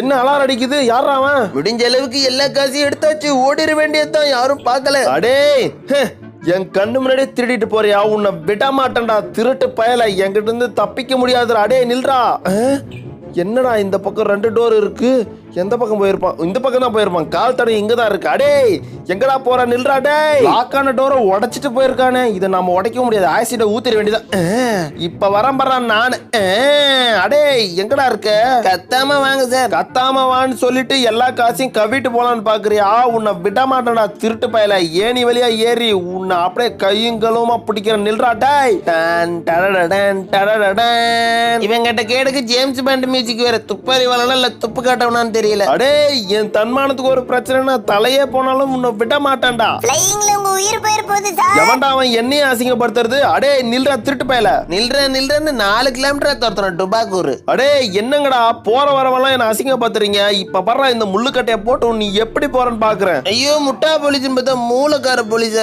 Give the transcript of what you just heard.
என்ன அலாரம் அடிக்குது? யாரா அவன்? முடிஞ்ச அளவுக்கு எல்லா காசையும் எடுத்தாச்சு ஓடிட வேண்டியதுதான் யாரும் பார்க்கல. அடே என் கண்ணு முன்னாடியே திருடிட்டு போறியா? உன்னை விட மாட்டேன்டா திருட்டு பயல. என்கிட்ட இருந்து தப்பிக்க முடியாதுடா. அடே நில்றா. என்னடா இந்த பக்கம் ரெண்டு டோர் இருக்கு? எந்த பக்கம் போயிருப்பான்? இந்த பக்கம் தான் போயிருப்பான். கால் தடம் இங்க தான் இருக்கு. அடே எங்கடா போற? நில்றா டேய். லாக்கான டோரை உடைச்சிட்டு போயிருக்கானே. இதை நாம உடைக்க முடியாது. ஆசிட ஊத்திர வேண்டியதான் இப்ப வரேன் பறான் நானு. அடே எங்கடா இருக்க? கத்தாம வாங்க சார். கத்தாம வான்னு சொல்லிட்டு எல்லா காசையும் கவிட்டு போலான்னு பாக்குறியா? உன்னை விட மாட்டேன்டா திருட்டு பயல. ஏணி வழியா ஏறி உன்னை அப்படியே கையும் களுமா பிடிக்கிற நில்றா டாய். டன் டடடடன் டடடடன். இவங்கிட்ட கேடுக்கு ஜேம்ஸ் பாண்ட் மியூசிக் வேற துப்பாரி வரலாம் இல்ல துப்பு காட்டவனான்னு தெரியல. அடே என் தன்மானத்துக்கு ஒரு பிரச்சனைனா தலையே போனாலும் உன்னை விட மாட்டேன்டா போகுது சார் எவன்டா அவன் என்னையும் அசிங்கப்படுத்துறது? அடே நில்றா திருட்டு பயல. நில்ற நில்றன்னு நாலு கிலோமீட்டர் துரத்தணும் டுபாக்கூர். அடே என்னங்கடா போற வரவெல்லாம் என்ன அசிங்கப்படுத்துறீங்க? இப்ப இந்த முள்ளுக்கட்டையை போட்டு நீ எப்படி போறன்னு பாக்குறேன். ஐயோ முட்டா போலீஸ் பார்த்தா மூலக்கார போலீஸா